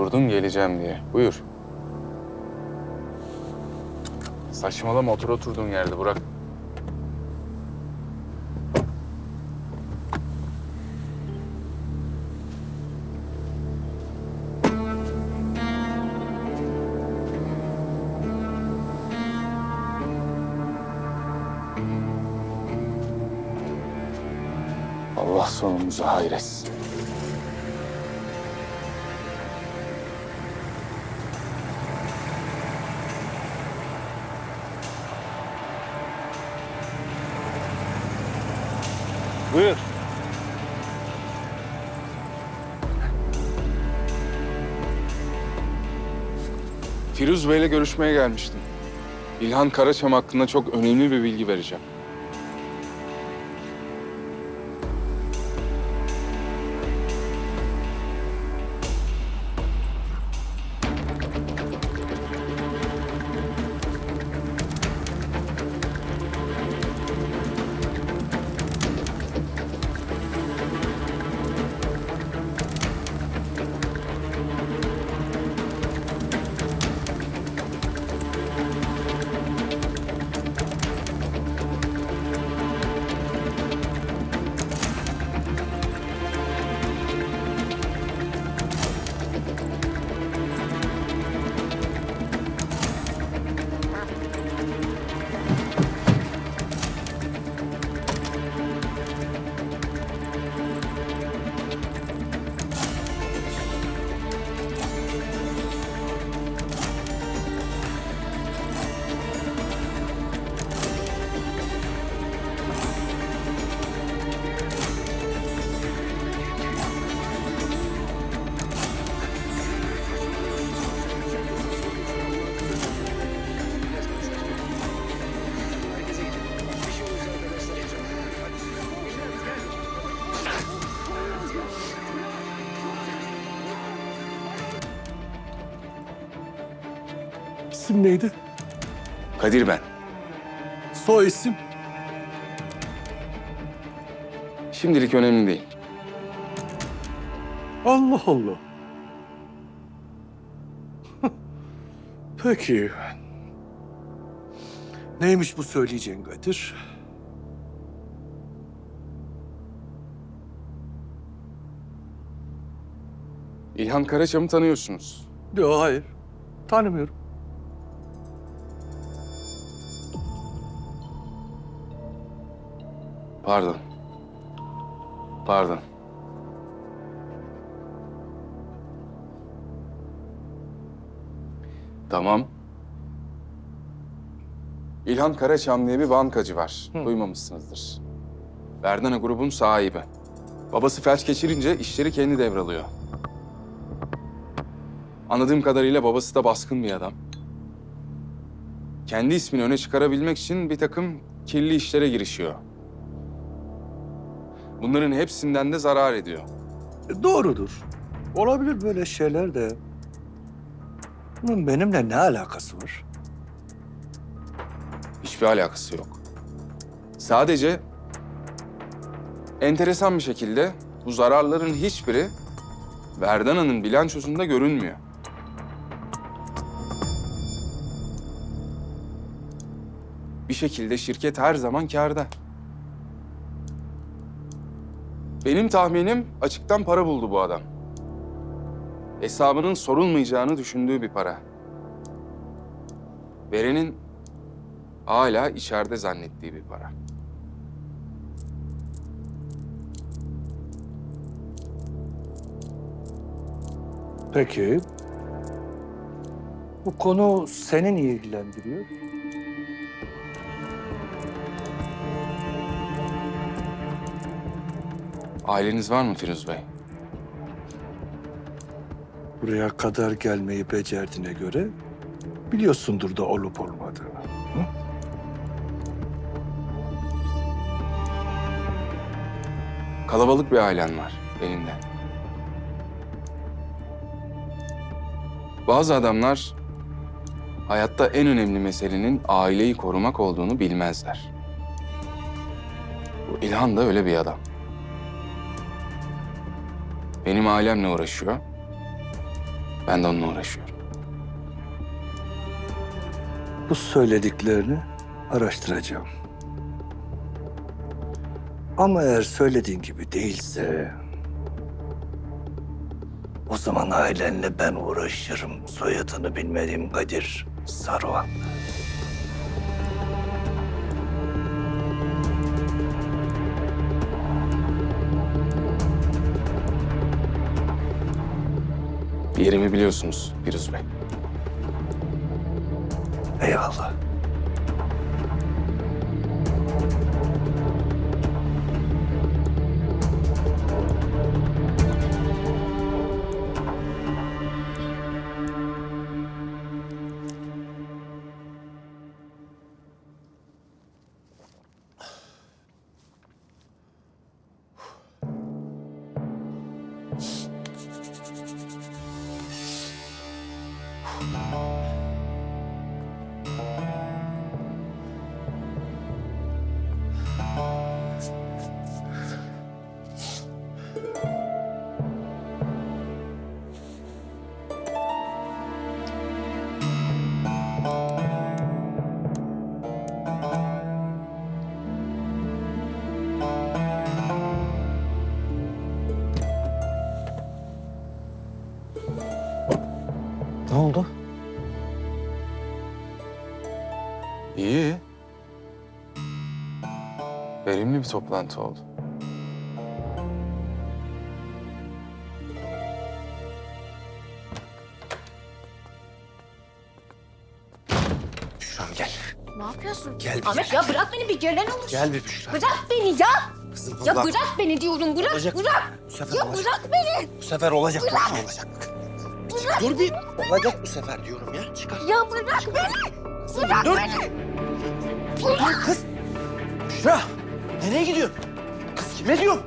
Oturdun geleceğim diye. Buyur. Saçmalama otur oturduğun yerde Burak. Allah sonumuzu hayretsin. Buyur. Firuz Bey'le görüşmeye gelmiştim. İlhan Karaçam hakkında çok önemli bir bilgi vereceğim. İsim neydi? Kadir ben. Soy isim? Şimdilik önemli değil. Allah Allah. Peki. Neymiş bu söyleyeceğin Kadir? İlhan Karaçam'ı tanıyorsunuz. Yok hayır. Tanımıyorum. Pardon. Pardon. Tamam. İlhan Karaçam diye bir bankacı var. Hı. Duymamışsınızdır. Verdana grubun sahibi. Babası felç geçirince işleri kendi devralıyor. Anladığım kadarıyla babası da baskın bir adam. Kendi ismini öne çıkarabilmek için bir takım kirli işlere girişiyor. Bunların hepsinden de zarar ediyor. E, doğrudur. Olabilir böyle şeyler de. Bunun benimle ne alakası var? Hiçbir alakası yok. Sadece enteresan bir şekilde bu zararların hiçbiri Verdana'nın bilançosunda görünmüyor. Bir şekilde şirket her zaman kârda. Benim tahminim açıktan para buldu bu adam. Hesabının sorulmayacağını düşündüğü bir para. Verenin hala içeride zannettiği bir para. Peki. Bu konu seni niye ilgilendiriyor? Aileniz var mı Firuz Bey? Buraya kadar gelmeyi becerdiğine göre biliyorsundur da olup olmadığını. Hı? Kalabalık bir ailen var benim de. Bazı adamlar hayatta en önemli meselenin aileyi korumak olduğunu bilmezler. Bu İlhan da öyle bir adam. Benim ailemle uğraşıyor. Ben de onunla uğraşıyorum. Bu söylediklerini araştıracağım. Ama eğer söylediğin gibi değilse... O zaman ailenle ben uğraşırım. Soyadını bilmediğim Kadir Saruhan. Yerimi biliyorsunuz Firuz Bey. Eyvallah. Ne oldu? İyi. Verimli bir toplantı oldu. Ne yapıyorsun? Gel bir Ahmet ya bırak beni bir gelen olur. Gel bir Büşra. Bırak beni ya. Kızım Ya Allah- bırak beni diyorum bırak Olacak. bırak. Bu sefer Ya olacak. bırak beni. Bu sefer olacak. Bırak. Olacak. Bırak. Dur bir. Olacak bu sefer diyorum ya. Çıkar. Ya bırak beni. Bırak dur. beni. Dur kız. Büşra. Nereye gidiyorsun? Kız kime diyorsun?